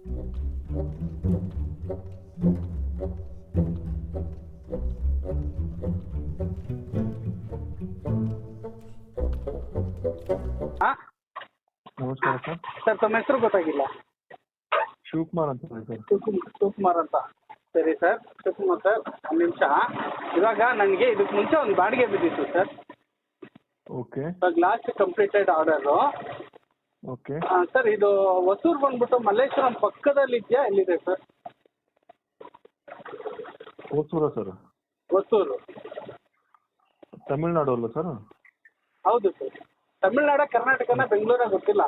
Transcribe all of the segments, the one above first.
ನಮಸ್ಕಾರ sir. Sir ತಮ್ಮ ಹೆಸರು ಗೊತ್ತಾಗಿಲ್ಲ. ಶಿವಕುಮಾರ್ ಅಂತ ಸರ್. ಶಿವಕುಮಾರ್ ಶಿವಕುಮಾರ್ ಅಂತ. ಸರಿ ಸರ್ ಶಿವಕುಮಾರ್ ಸರ್ ಒಂದು ನಿಮಿಷ. ಇವಾಗ ನನಗೆ ಇದಕ್ಕೆ ಮುಂಚೆ ಒಂದು ಬಾಡಿಗೆ ಬಿದ್ದಿತ್ತು ಸರ್. ಓಕೆ ಇವಾಗ last completed order okay sir ಇದು ಹೊಸೂರು ಬಂದ್ಬಿಟ್ಟು ಮಲ್ಲೇಶ್ವರಂ ಪಕ್ಕದಲ್ಲಿ ಇದೆಯಾ? ಎಲ್ಲಿದೆ ಸರ್? ಹೊಸೂರ ಸರ್. ಹೊಸೂರು. ತಮಿಳ್ನಾಡು ಅಲ್ಲ ಸರ್? ಹೌದು ಸರ್. ತಮಿಳ್ನಾಡ ಕರ್ನಾಟಕನ ಬೆಂಗಳೂರ ಗೊತ್ತಿಲ್ಲ.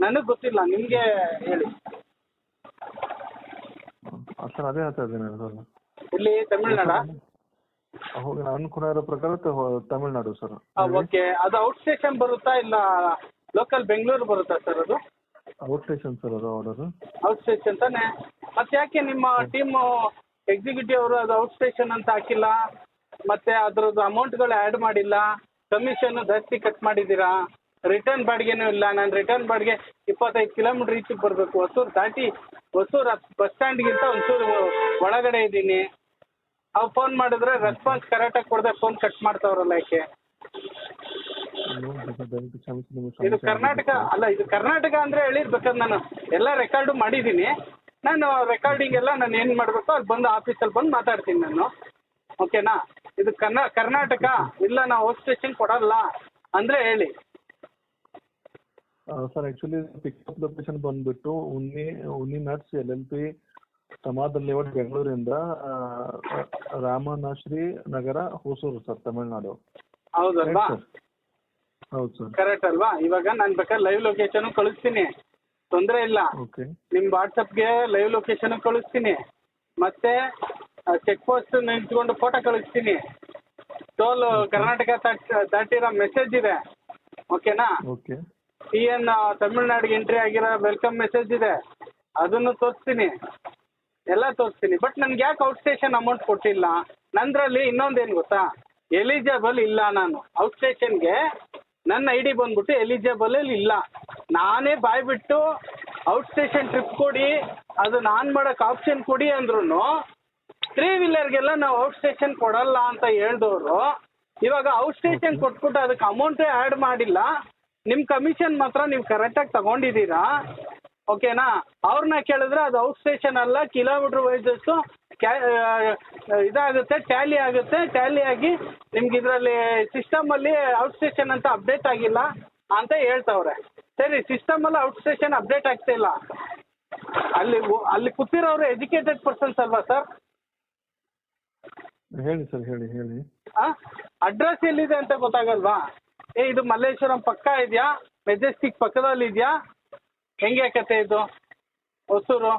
ನನಗೆ ಗೊತ್ತಿಲ್ಲ ನಿಮಗೆ ಹೇಳಿ. ಸರ್ ಅದೇ ಹೇಳ್ತಾ ಇದ್ದೀನಿ ಸರ್. ಇಲ್ಲಿ ತಮಿಳ್ನಾಡ? ಕೂಡ ಇರೋ ಪ್ರಕಾರ ತ- ತಮಿಳ್ನಾಡು ಸರ್. ಓಕೆ ಅದು ಔಟ್ ಸ್ಟೇಷನ್ ಬರುತ್ತಾ ಇಲ್ಲ ಲೋಕಲ್ ಬೆಂಗಳೂರು ಬರುತ್ತಾ ಸರ್ ಅದು? ಔಟ್ ಸ್ಟೇಷನ್ ಸರ್ ಅದು ಆರ್ಡರ್ ಔಟ್ ಸ್ಟೇಷನ್ ತಾನೆ? ಮತ್ತೆ ಯಾಕೆ ನಿಮ್ಮ ಟೀಮ್ ಎಕ್ಸಿಕ್ಯೂಟಿವ್ ಅವರು ಅದು ಔಟ್ ಸ್ಟೇಷನ್ ಅಂತ ಹಾಕಿಲ್ಲ? ಮತ್ತೆ ಅದ್ರದ್ದು ಅಮೌಂಟ್ಗಳು ಆ್ಯಡ್ ಮಾಡಿಲ್ಲ? ಕಮಿಷನ್ ಜಾಸ್ತಿ ಕಟ್ ಮಾಡಿದ್ದೀರಾ? ರಿಟರ್ನ್ ಬಾಡಿಗೆನೂ ಇಲ್ಲ. ನಾನು ರಿಟರ್ನ್ ಬಾಡಿಗೆ ಇಪ್ಪತ್ತೈದು ಕಿಲೋಮೀಟರ್ ಈಚೆಗೆ ಬರಬೇಕು. ಹೊಸೂರು ದಾಟಿ ಹೊಸೂರು ಬಸ್ ಸ್ಟ್ಯಾಂಡ್ಗಿಂತ ಒಂಚೂರು ಒಳಗಡೆ ಇದ್ದೀನಿ. ಅವು ಫೋನ್ ಮಾಡಿದ್ರೆ ರೆಸ್ಪಾನ್ಸ್ ಕರೆಕ್ಟಾಗಿ ಕೊಡದೆ ಫೋನ್ ಕಟ್ ಮಾಡ್ತಾವ್ರಲ್ಲ ಯಾಕೆ? ದಯವಿಟ್ಟು ಕ್ಷಮಿಸಿ ನಿಮಗೆ ಇದು ಸಮಸ್ಯೆ ಕರ್ನಾಟಕ ಅಲ್ಲ ಇದು ಕರ್ನಾಟಕ ಅಂದ್ರೆ ಹೇಳಿರ್ಬೇಕಾದ್ರೆ ನಾನು ಎಲ್ಲ ರೆಕಾರ್ಡು ಮಾಡಿದ್ದೀನಿ. ನಾನು ರೆಕಾರ್ಡಿಂಗ್ ಎಲ್ಲ ನಾನು ಏನು ಮಾಡಬೇಕು ಅಲ್ಲಿ ಬಂದು ಆಫೀಸಲ್ಲಿ ಬಂದು ಮಾತಾಡ್ತೀನಿ ನಾನು. ಓಕೆನಾ ಇದು ಕರ್ನಾ ಕರ್ನಾಟಕ ಇಲ್ಲ ನಾವು ಹೋಸ್ಟ್ ಸ್ಟೇಷನ್ ಕೊಡಲ್ಲ ಅಂದ್ರೆ ಹೇಳಿ. ಸರ್ ಆಕ್ಚುಲಿ ಪಿಕ್ಅಪ್ ಲೊಕೇಶನ್ ಬಂದ್ಬಿಟ್ಟು Unni Unni nuts L L P ಸಮಾಧ layout ಬೆಂಗಳೂರಿಂದ ಆ, ರಾಮನಾಶ್ರೀ ನಗರ ಹೊಸೂರು ಸರ್ ತಮಿಳ್ನಾಡು. ಹೌದಲ್ವಾ? ಸರ್ ಹೌದು ಸರ್. ಕರೆಕ್ಟ್ ಅಲ್ವಾ? ಇವಾಗ ನಾನು ಬೇಕಾದ್ರೆ ಲೈವ್ ಲೊಕೇಶನ್ ಕಳಿಸ್ತೀನಿ. ತೊಂದರೆ ಇಲ್ಲ. ಓಕೆ ನಿಮ್ಮ ವಾಟ್ಸಪ್ಗೆ ಲೈವ್ ಲೊಕೇಶನ್ ಕಳಿಸ್ತೀನಿ. ಮತ್ತೆ ಚೆಕ್ ಪೋಸ್ಟ್ ನಿಂತ್ಕೊಂಡು ಫೋಟೋ ಕಳಿಸ್ತೀನಿ. ಟೋಲ್ ಕರ್ನಾಟಕ ದಾಟ್- ದಾಟಿರೋ ಮೆಸೇಜ್ ಇದೆ. ಓಕೆನಾ ಓಕೆ ಟಿ ಎನ್ ತಮಿಳ್ನಾಡಿಗೆ ಎಂಟ್ರಿ ಆಗಿರೋ ವೆಲ್ಕಮ್ ಮೆಸೇಜ್ ಇದೆ. ಅದನ್ನು ತೋರಿಸ್ತೀನಿ. ಎಲ್ಲ ತೋರಿಸ್ತೀನಿ. ಬಟ್ ನನ್ಗೆ ಯಾಕೆ ಔಟ್ ಸ್ಟೇಷನ್ ಅಮೌಂಟ್ ಕೊಟ್ಟಿಲ್ಲ? ನಂದ್ರಲ್ಲಿ ಇನ್ನೊಂದೇನು ಗೊತ್ತಾ? ಎಲಿಜಿಬಲ್ ಇಲ್ಲ ನಾನು. ಔಟ್ ಸ್ಟೇಷನ್ಗೆ ನನ್ನ ಐ ಡಿ ಬಂದ್ಬಿಟ್ಟು ಎಲಿಜಿಬಲ್ ಇಲ್ಲ. ನಾನೇ ಬಾಯ್ಬಿಟ್ಟು ಔಟ್ ಸ್ಟೇಷನ್ ಟ್ರಿಪ್ ಕೊಡಿ ಅದು ನಾನು ಮಾಡೋಕೆ ಆಪ್ಷನ್ ಕೊಡಿ ಅಂದ್ರೂ ತ್ರೀ ವೀಲರ್ಗೆಲ್ಲ ನಾವು ಔಟ್ ಸ್ಟೇಷನ್ ಕೊಡಲ್ಲ ಅಂತ ಹೇಳ್ದವ್ರು. ಇವಾಗ ಔಟ್ ಸ್ಟೇಷನ್ ಕೊಟ್ಬಿಟ್ಟು ಅದಕ್ಕೆ ಅಮೌಂಟೇ ಆ್ಯಡ್ ಮಾಡಿಲ್ಲ. ನಿಮ್ಮ ಕಮಿಷನ್ ಮಾತ್ರ ನೀವು ಕರೆಕ್ಟಾಗಿ ತಗೊಂಡಿದ್ದೀರಾ? ಓಕೆನಾ ಅವ್ರನ್ನ ಕೇಳಿದ್ರೆ ಅದು ಔಟ್ ಸ್ಟೇಷನ್ ಅಲ್ಲ ಕಿಲೋಮೀಟ್ರ್ ವೈಸಸ್ಸು ಕ್ಯಾ ಇದಾಗುತ್ತೆ ಟ್ಯಾಲಿ ಆಗುತ್ತೆ. ಟ್ಯಾಲಿ ಆಗಿ ನಿಮ್ಗೆ ಇದರಲ್ಲಿ ಸಿಸ್ಟಮಲ್ಲಿ ಔಟ್ ಸ್ಟೇಷನ್ ಅಂತ ಅಪ್ಡೇಟ್ ಆಗಿಲ್ಲ ಅಂತ ಹೇಳ್ತವ್ರೆ. ಸರಿ ಸಿಸ್ಟಮಲ್ಲಿ ಔಟ್ ಸ್ಟೇಷನ್ ಅಪ್ಡೇಟ್ ಆಗ್ತಾ ಇಲ್ಲ. ಅಲ್ಲಿ ಅಲ್ಲಿ ಕೂತಿರೋರು ಎಜುಕೇಟೆಡ್ ಪರ್ಸನ್ಸ್ ಅಲ್ವಾ ಸರ್ ಹೇಳಿ ಸರ್ ಹೇಳಿ ಹೇಳಿ. ಅಡ್ರೆಸ್ ಎಲ್ಲಿದೆ ಅಂತ ಗೊತ್ತಾಗಲ್ವಾ? ಏ ಇದು ಮಲ್ಲೇಶ್ವರಂ ಪಕ್ಕ ಇದೆಯಾ? ಮೆಜೆಸ್ಟಿಕ್ ಪಕ್ಕದಲ್ಲಿ ಇದೆಯಾ ಹೆಂಗೆ ಕತೆ ಇದು? ಹೊಸೂರು?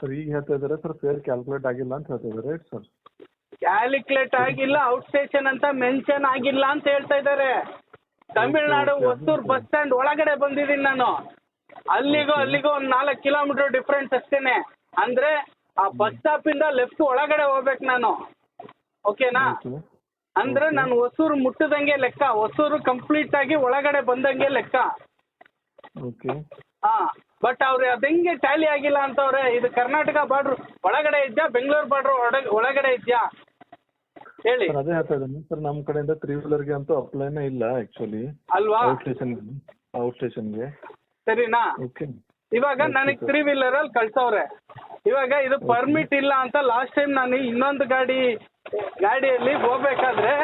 ಸರ್ ಈಗ ಹೇಳ್ತಾ ಇದ್ದಾರೆ ಸರ್ ಫೇರ್ ಕ್ಯಾಲ್ಕುಲೇಟ್ ಆಗಿಲ್ಲ ಅಂತ ಹೇಳ್ತಾ ಇದ್ದಾರೆ ರೈಟ್ ಸರ್ ಕ್ಯಾಲ್ಕುಲೇಟ್ ಆಗಿಲ್ಲ ಔಟ್ ಸ್ಟೇಷನ್ ಅಂತ ಮೆನ್ಷನ್ ಆಗಿಲ್ಲ ಅಂತ ಹೇಳ್ತಾ ಇದ್ದಾರೆ. ತಮಿಳ್ನಾಡು okay. ಬಸ್ ಸ್ಟ್ಯಾಂಡ್ ಒಳಗಡೆ ಬಂದಿದ್ದೀನಿ ನಾನು. ಅಲ್ಲಿಗೂ ಅಲ್ಲಿಗೂ ಒಂದು ನಾಲ್ಕು ಕಿಲೋಮೀಟರ್ ಡಿಫ್ರೆನ್ಸ್ ಅಷ್ಟೇನೆ. ಅಂದ್ರೆ ಆ ಬಸ್ ಇಂದ ಲೆಫ್ಟ್ ಒಳಗಡೆ ಹೋಗ್ಬೇಕು ನಾನು. ಓಕೆನಾ ಅಂದ್ರೆ ನಾನು ಹೊಸೂರು ಮುಟ್ಟದಂಗೆ ಲೆಕ್ಕ ಹೊಸೂರು ಕಂಪ್ಲೀಟ್ ಆಗಿ ಒಳಗಡೆ ಬಂದಂಗೆ ಲೆಕ್ಕ. ಓಕೆ ಹಾ ಬಟ್ ಅವ್ರು ಅದಂಗೆ ಟ್ಯಾಲಿ ಆಗಿಲ್ಲ ಅಂತ ಅಂತವ್ರೆ ಇದು ಕರ್ನಾಟಕ ಬಾರ್ಡರ್ ಒಳಗಡೆ ಇದೆಯಾ ಬೆಂಗಳೂರು ಬಾರ್ಡರ್ ಒಳಗಡೆ ಇದೆಯಾ? ಹೇಳಿ. ಸರ್ ಅದೇ ಹೇಳ್ತಾ ಇದ್ದೀನಿ ಸರ್ ನಮ್ಮ ಕಡೆಯಿಂದ ತ್ರೀ ವೀಲರ್ಗೆ ಅಂತೂ ಅಪ್ಲೈನೇ ಇಲ್ಲ ಆ್ಯಕ್ಚುಲಿ ಅಲ್ವಾ? ಔಟ್ ಸ್ಟೇಷನ್ ಔಟ್ ಸ್ಟೇಷನ್ಗೆ ಸರಿನಾ? ಓಕೆ ಇವಾಗ ನನಗೆ ತ್ರೀ ವೀಲರ್ ಅಲ್ಲಿ ಕಳ್ಸವ್ರೆ. ಇವಾಗ ಇದು ಪರ್ಮಿಟ್ ಇಲ್ಲ ಅಂತ ಲಾಸ್ಟ್ ಟೈಮ್ ನಾನು ಇನ್ನೊಂದು ಗಾಡಿ ಗಾಡಿಯಲ್ಲಿ ಹೋಗ್ಬೇಕಾದ್ರೆ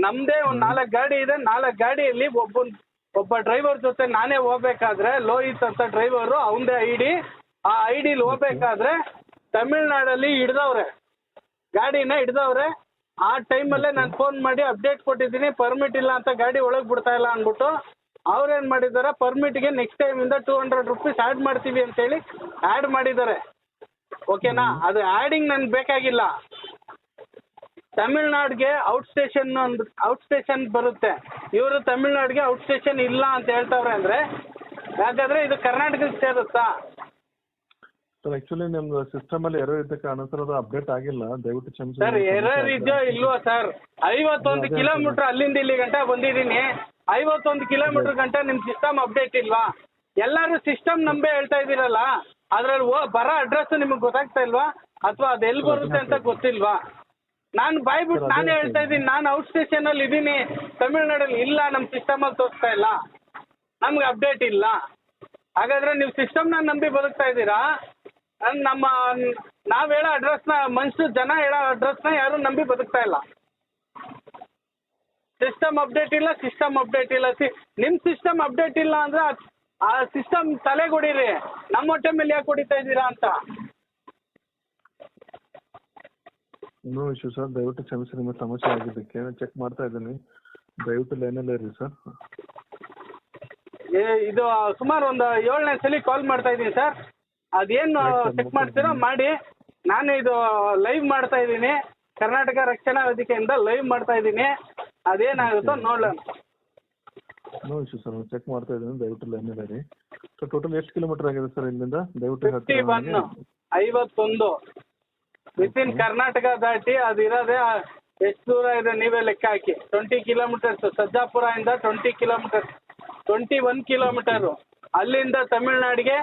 ನಮ್ದೇ ಒಂದು ನಾಲ್ಕು ಗಾಡಿ ಇದೆ ನಾಲ್ಕು ಗಾಡಿಯಲ್ಲಿ ಒಬ್ಬ ಒಬ್ಬ ಡ್ರೈವರ್ ಜೊತೆ ನಾನೇ ಹೋಗ್ಬೇಕಾದ್ರೆ ಲೋಹಿತ್ ಅಂತ ಡ್ರೈವರು ಅವನದೇ ಐ ಡಿ ಆ ಐ ಡಿಲಿ ಹೋಗ್ಬೇಕಾದ್ರೆ ತಮಿಳ್ನಾಡಲ್ಲಿ ಹಿಡ್ದವ್ರೆ. ಗಾಡಿನ ಹಿಡ್ದವ್ರೆ. ಆ ಟೈಮಲ್ಲೇ ನಾನು ಫೋನ್ ಮಾಡಿ ಅಪ್ಡೇಟ್ ಕೊಟ್ಟಿದ್ದೀನಿ ಪರ್ಮಿಟ್ ಇಲ್ಲ ಅಂತ ಗಾಡಿ ಒಳಗೆ ಬಿಡ್ತಾ ಇಲ್ಲ ಅಂದ್ಬಿಟ್ಟು ಅವ್ರೇನು ಮಾಡಿದ್ದಾರೆ ಪರ್ಮಿಟ್ಗೆ ನೆಕ್ಸ್ಟ್ ಟೈಮಿಂದ ಟೂ ಹಂಡ್ರೆಡ್ ರುಪೀಸ್ ಆ್ಯಡ್ ಮಾಡ್ತೀವಿ ಅಂತೇಳಿ ಆ್ಯಡ್ ಮಾಡಿದ್ದಾರೆ ಓಕೆನಾ ಅದು ಆ್ಯಡಿಂಗ್ ನನ್ಗೆ ಬೇಕಾಗಿಲ್ಲ. ತಮಿಳ್ನಾಡಿಗೆ ಔಟ್ ಸ್ಟೇಷನ್ ಒಂದು ಔಟ್ ಸ್ಟೇಷನ್ ಬರುತ್ತೆ. ಇವರು ತಮಿಳ್ನಾಡಿಗೆ ಔಟ್ ಸ್ಟೇಷನ್ ಇಲ್ಲ ಅಂತ ಹೇಳ್ತಾವ್ರೆ ಅಂದ್ರೆ ಯಾಕಂದ್ರೆ ಇದು ಕರ್ನಾಟಕಕ್ಕೆ ಸೇರುತ್ತಾ? ಸರ್ ಆಕ್ಚುಲಿ ನಿಮ್ದು ಸಿಸ್ಟಮ್ ಅಲ್ಲಿ ಇದ್ದ ಕಾರಣ ಸರ್ ಅದು ಅಪ್ಡೇಟ್ ಆಗಿಲ್ಲ. ದಯವಿಟ್ಟು ಕ್ಷಮಿಸಿ ಸರ್ ಎರರ್ ಇದೆಯೋ. ಇಲ್ವೋ ಸರ್? ಐವತ್ತೊಂದು ಕಿಲೋಮೀಟರ್ ಅಲ್ಲಿಂದ ಇಲ್ಲಿ ಗಂಟ ಬಂದಿದ್ದೀನಿ. ಐವತ್ತೊಂದು ಕಿಲೋಮೀಟರ್ ಗಂಟ ನಿಮ್ಮ ಸಿಸ್ಟಮ್ ಅಪ್ಡೇಟ್ ಇಲ್ವಾ? ಎಲ್ಲರೂ ಸಿಸ್ಟಮ್ ನಂಬೇ ಹೇಳ್ತಾ ಇದ್ದೀರಲ್ಲ ಅದ್ರಲ್ಲಿ ಓ ಬರೋ ಅಡ್ರೆಸ್ ನಿಮಗೆ ಗೊತ್ತಾಗ್ತಾ ಇಲ್ವಾ? ಅಥವಾ ಅದು ಎಲ್ಲಿ ಬರುತ್ತೆ ಅಂತ ಗೊತ್ತಿಲ್ವಾ? ನಾನು ಬಾಯ್ ಬಿಟ್ಟು ನಾನ್ ಹೇಳ್ತಾ ಇದ್ದೀನಿ. ನಾನು ಔಟ್ ಸ್ಟೇಷನ್ ಅಲ್ಲಿ ಇದ್ದೀನಿ ತಮಿಳ್ನಾಡಲ್ಲಿ ಇಲ್ಲ ನಮ್ಮ ಸಿಸ್ಟಮ್ ಅಲ್ಲಿ ತೋರಿಸ್ತಾ ಇಲ್ಲ. ನಮ್ಗೆ ಅಪ್ಡೇಟ್ ಇಲ್ಲ. ಹಾಗಾದ್ರೆ ನೀವು ಸಿಸ್ಟಮ್ನ ನಂಬಿ ಬದುಕ್ತಾ ಇದ್ದೀರಾ? ನಮ್ಮ ನಾವ್ ಹೇಳೋ ನ ಮನುಷ್ಯ ಜನ ಹೇಳೋ ನ ಯಾರು ನಂಬಿ ಬದುಕ್ತಾ ಇಲ್ಲ. ಸಿಸ್ಟಮ್ ಅಪ್ಡೇಟ್ ಇಲ್ಲ ಸಿಸ್ಟಮ್ ಅಪ್ಡೇಟ್ ಇಲ್ಲ. ನಿಮ್ ನಿಮ್ಮ ಸಿಸ್ಟಮ್ ಅಪ್ಡೇಟ್ ಇಲ್ಲ ಅಂದ್ರೆ ಆ- ಸಿಸ್ಟಮ್ ತಲೆಗೆ ಹೊಡೀರಿ ನಮ್ಮ ಹೊಟ್ಟೆ ಮೇಲೆ ಯಾಕೆ ಹೊಡಿತಾ ಇದ್ದೀರಾ ಅಂತ. ನೋ ಇಶ್ಯೂ ಸರ್ ದಯವಿಟ್ಟು ಕ್ಷಮಿಸಿ ನಿಮ್ಮ ಸಮಸ್ಯೆ ಆಗಿದ್ದಕ್ಕೆ ಚೆಕ್ ಮಾಡ್ತಾ ಇದ್ದೀನಿ. ದಯವಿಟ್ಟು ಲೈನಲ್ಲೇ ಇರಿ ಸರ್ ಏ- ಇದು ಸುಮಾರು ಒಂದು ಏಳನೇ ಸಲ ಕಾಲ್ ಮಾಡ್ತಾ ಇದ್ದೀನಿ ಸರ್ ಅದೇನು ಚೆಕ್ ಮಾಡ್ತೀರಾ? ಮಾಡಿ. ನಾನು ಇದು ಲೈವ್ ಮಾಡ್ತಾ ಇದ್ದೀನಿ. ಕರ್ನಾಟಕ ರಕ್ಷಣಾ ವೇದಿಕೆಯಿಂದ ಲೈವ್ ಮಾಡ್ತಾ ಇದ್ದೀನಿ. ಅದೇನಾಗುತ್ತೋ ನೋಡೋಣ. ನೋ ಇಶ್ಯೂ ಸರ್ ಚೆಕ್ ಮಾಡ್ತಾ ಇದ್ದೀನಿ. ದಯವಿಟ್ಟು ಲೈನಲ್ಲೇ ಇರಿ. ಸೊ ಟೋಟಲ್ ಎಷ್ಟು ಕಿಲೋಮೀಟರ್ ಆಗಿದೆ ಸರ್ ಇಲ್ಲಿಂದ? ದಯವಿಟ್ಟು ಹೇಳ್ತೀರಾ ನನಗೆ? ಐವತ್ತೊಂದು. With in. ಕರ್ನಾಟಕ ದಾಟಿ ಅದು ಇರೋದೇ ಎಷ್ಟು ದೂರ ಇದೆ ನೀವೇ ಲೆಕ್ಕ ಹಾಕಿ. ಟ್ವೆಂಟಿ ಕಿಲೋಮೀಟರ್ಸ್ ಸಜ್ಜಾಪುರ ಇಂದ twenty kilometres twenty one kilometre ಅಲ್ಲಿಂದ ತಮಿಳ್ನಾಡಿಗೆ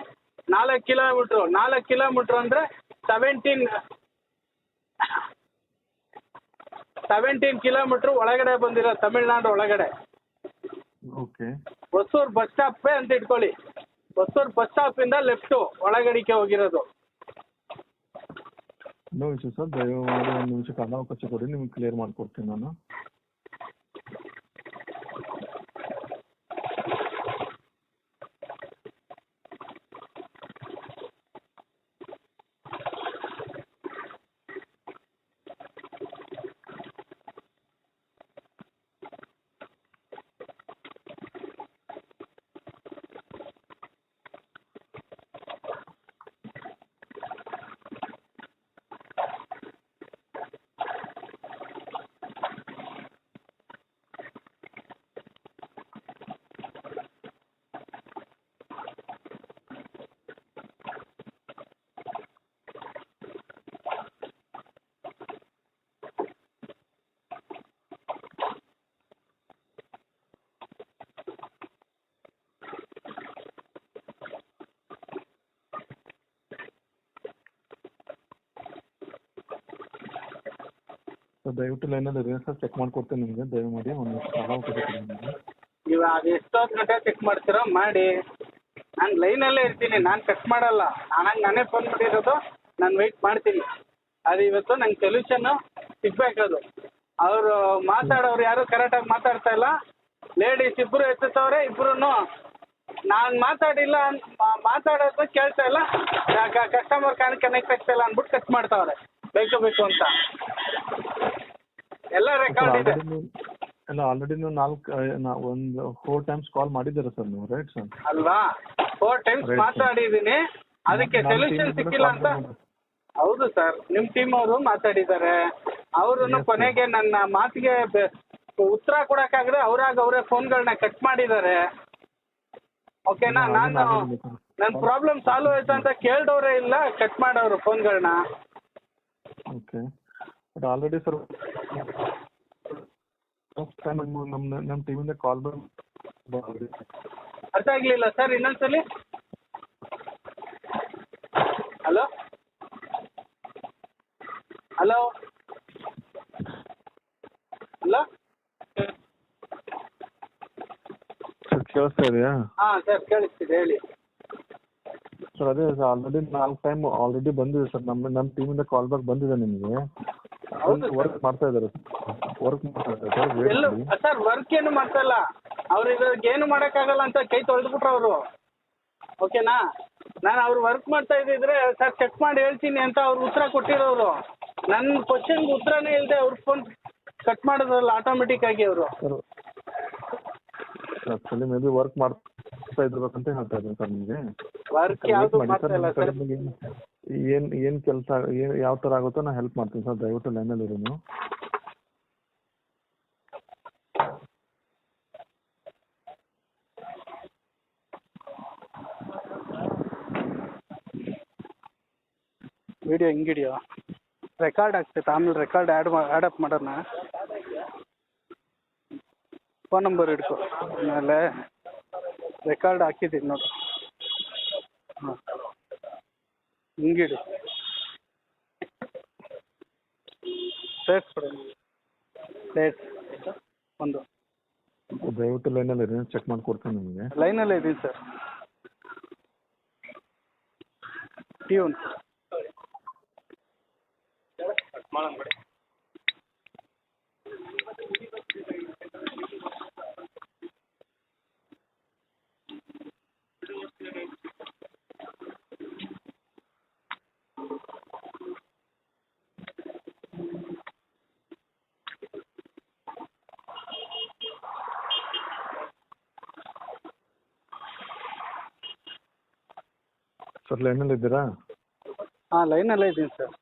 ನಾಲ್ಕು ಕಿಲೋಮೀಟ್ರು ನಾಲ್ಕು ಕಿಲೋಮೀಟ್ರ್ ಅಂದರೆ ಸೆವೆಂಟೀನ್ ಸೆವೆಂಟೀನ್ ಕಿಲೋಮೀಟ್ರ್ ಒಳಗಡೆ ಬಂದಿರೋ ತಮಿಳ್ನಾಡು ಒಳಗಡೆ. ಓಕೆ ಹೊಸೂರು ಬಸ್ ಸ್ಟಾಪೇ ಅಂತ ಇಟ್ಕೊಳ್ಳಿ. ಹೊಸೂರು ಬಸ್ ಸ್ಟಾಪಿಂದ ಲೆಫ್ಟು ಒಳಗಡಿಕೆ ಹೋಗಿರೋದು. ನೋ ಇಶ್ಯೂ ಸರ್ ದಯಮಾಡಿ ಒಂದು ನಿಮಿಷ ಕಾಲಾವಕಾಶ ಕೊಡಿ ನಿಮ್ಗೆ ಕ್ಲಿಯರ್ ಮಾಡ್ಕೊಡ್ತೀನಿ ನಾನು ದಯವಿಟ್ಟು ಲೈನ್ ಇರಿ ಸರ್ ಚೆಕ್ ಮಾಡ್ಕೊಡ್ತೀನಿ ನಿಮಗೆ. ದಯಮಾಡಿ ಒಂದು ನಿಮಿಷ ಕಾಲಾವಕಾಶ ಕೊಡಿ ನನಗೆ ನೀವು ಅದು ಎಷ್ಟೊತ್ತು ಗಂಟೆ ಚೆಕ್ ಮಾಡ್ತೀರೋ ಮಾಡಿ. ನಾನು ಲೈನಲ್ಲೇ ಇರ್ತೀನಿ. ನಾನು ಕಟ್ ಮಾಡಲ್ಲ. ನನಗೆ ನಾನೇ ಫೋನ್ ಮಾಡಿರೋದು. ನಾನು ವೆಯ್ಟ್ ಮಾಡ್ತೀನಿ. ಅದು ಇವತ್ತು ನಂಗೆ ಸೊಲ್ಯೂಷನ್ನು ಸಿಗ್ಬೇಕದು ಅವರು ಮಾತಾಡೋರು ಯಾರು ಕರೆಕ್ಟಾಗಿ ಮಾತಾಡ್ತಾ ಇಲ್ಲ. ಲೇಡೀಸ್ ಇಬ್ಬರು ಎತ್ತುತ್ತವ್ರೆ ಇಬ್ಬರು ನಾನು ಮಾತಾಡಿಲ್ಲ ಮಾತಾಡೋದು ಕೇಳ್ತಾ ಇಲ್ಲ. ಕಸ್ಟಮರ್ ಕಾನ್ ಕನೆಕ್ಟ್ ಆಗ್ತಾ ಇಲ್ಲ ಅಂದ್ಬಿಟ್ಟು ಕಟ್ ಮಾಡ್ತಾವ್ರೆ. ಬೇಕು ಬೇಕು ಅಂತ. ಎಲ್ಲ ರೆಕಾರ್ಡ್ ಇದೆ. ಅಲ್ಲ ಆಲ್ರೆಡಿ ನೀವು ನಾಲ್ಕು ಒಂದು ಫೋರ್ ಟೈಮ್ಸ್ ಕಾಲ್ ಮಾಡಿದ್ದೀರಾ ಸರ್ ನೀವು ರೈಟ್ ಸರ್ ಅಲ್ವಾ? ಫೋರ್ ಟೈಮ್ಸ್ ಮಾತಾಡಿದ್ದೀನಿ. ಅದಕ್ಕೆ ಸೊಲ್ಯೂಷನ್ ಸಿಕ್ಕಿಲ್ಲ ಅಂತ ಹೌದು ಸರ್ ನಿಮ್ಮ ಟೀಮ್ ಅವರು ಮಾತಾಡಿದ್ದಾರೆ. ಅವರು ಕೊನೆಗೆ ನನ್ನ ಮಾತಿಗೆ ಉತ್ತರ ಕೊಡಕ್ಕಾಗದೆ ಅವ್ರಾಗ ಅವರೇ ಫೋನ್ಗಳನ್ನ ಕಟ್ ಮಾಡಿದ್ದಾರೆ. ಓಕೆನಾ ನಾನು ನನ್ನ ಪ್ರಾಬ್ಲಮ್ ಸಾಲ್ವ್ ಆಯ್ತಾ ಅಂತ ಕೇಳ್ದವ್ರೆ ಇಲ್ಲ ಕಟ್ ಮಾಡೋರು ಫೋನ್ಗಳನ್ನ ಓಕೆ ಬಟ್ ಆಲ್ರೆಡಿ ಸರ್ ನಮ್ ನಮ್ ನಮ್ಮ ನಮ್ಮ ಟೀಮಿಂದ ಕಾಲ್ ಬಂದು ಅರ್ಥ ಆಗ್ಲಿಲ್ಲ ಸರ್ ಇನ್ನೊಂದ್ಸಲಿ? ಹಲೋ ಹಲೋ ಹಲೋ ಸರ್ ಕೇಳಿಸ್ತಾ ಇದೆಯಾ? ಹಾ ಸರ್ ಕೇಳಿಸ್ತಿದೆ ಹೇಳಿ. ಸರ್ ಅದೇ ಸರ್ ಆಲ್ರೆಡಿ ನಾಲ್ಕು ಟೈಮ್ ಆಲ್ರೆಡಿ ಬಂದಿದೆ ಸರ್ ನಮ್ಮ ನಮ್ಮ ಟೀಮಿಂದ ಕಾಲ್ ಬ್ಯಾಕ್ ಬಂದಿದೆ ನಿಮಗೆ. ವರ್ಕ್ ಮಾಡ್ತಾ ಇದ್ದಾರೆ ವರ್ಕ್ ಮಾಡ್ತಾ ಇದ್ದಾರೆ ಸರ್ ವರ್ಕ್ ಏನು ಮಾಡ್ತಾ ಇಲ್ಲ. ಅವ್ರು ಇದ್ರಿಗೆ ಏನು ಮಾಡೋಕ್ಕಾಗಲ್ಲ ಅಂತ ಕೈ ತೊಳೆದ್ಬಿಟ್ರು ಅವರು. ಓಕೆನಾ ನಾನು ಅವ್ರು ವರ್ಕ್ ಮಾಡ್ತಾ ಇದ್ದಿದ್ರೆ ಸರ್ ಚೆಕ್ ಮಾಡಿ ಹೇಳ್ತೀನಿ ಅಂತ ಅವ್ರು ಉತ್ತರ ಕೊಟ್ಟಿರೋರು. ನನ್ನ ಕ್ವಶನ್ಗೆ ಉತ್ತರನೇ ಇಲ್ಲದೆ ಅವ್ರ ಫೋನ್ ಕಟ್ ಮಾಡಿದ್ರಲ್ಲ ಆಟೋಮೆಟಿಕ್ ಆಗಿ ಅವರು. Sir actually maybe work ಮಾಡ್ತಾ ಇರ್ಬೇಕಂತ ಹೇಳ್ತಾ ಇದ್ದೀನಿ ಸರ್ ನಿಮಗೆ. ವರ್ಕ್ ಯಾವುದು ಮಾಡ್ತಾ ಇಲ್ಲ ಸರ್? ಏನ್ ಏನ್ ಕೆಲಸ ಯಾವ ತರ ಆಗುತ್ತೋ ನಾ ಹೆಲ್ಪ್ ಮಾಡ್ತೀನಿ ಸರ್ ದಯವಿಟ್ಟು ಲೈನಲ್ಲಿ ಇರಿ ನೀವು. ವಿಡಿಯೋ ಹಿಂಗಿಡಿಯೋ? ರೆಕಾರ್ಡ್ ಆಗ್ತೈತೆ ಆಮೇಲೆ ರೆಕಾರ್ಡ್ ಆ್ಯಡ್ ಆ್ಯಡ್ ಅಪ್ ಮಾಡೋಣ. ಫೋನ್ ನಂಬರ್ ಹಿಡ್ಕೊ ಆಮೇಲೆ ರೆಕಾರ್ಡ್ ಹಾಕಿದ್ದೀನಿ ನೋಡು. ಹಾಂ. ಹಿಂಗಿಡಿ. ಪ್ಲೇಟ್ಸ್ ಕೊಡಿ. ಪ್ಲೇಟ್ಸ್ ಒಂದು. ದಯವಿಟ್ಟು ಲೈನಲ್ಲಿ ಇರಿ ಚೆಕ್ ಮಾಡಿ ಕೊಡ್ತೀನಿ ನಿಮಗೆ. ಲೈನಲ್ಲೇ ಇದ್ದೀನಿ ಸರ್ ಟೀ ಒಂದು ಸರ್ ಲೈನಲ್ಲಿ ಇದ್ದೀರಾ? ಹಾಂ ಲೈನಲ್ಲೇ ಇದ್ದೀನಿ ಸರ್.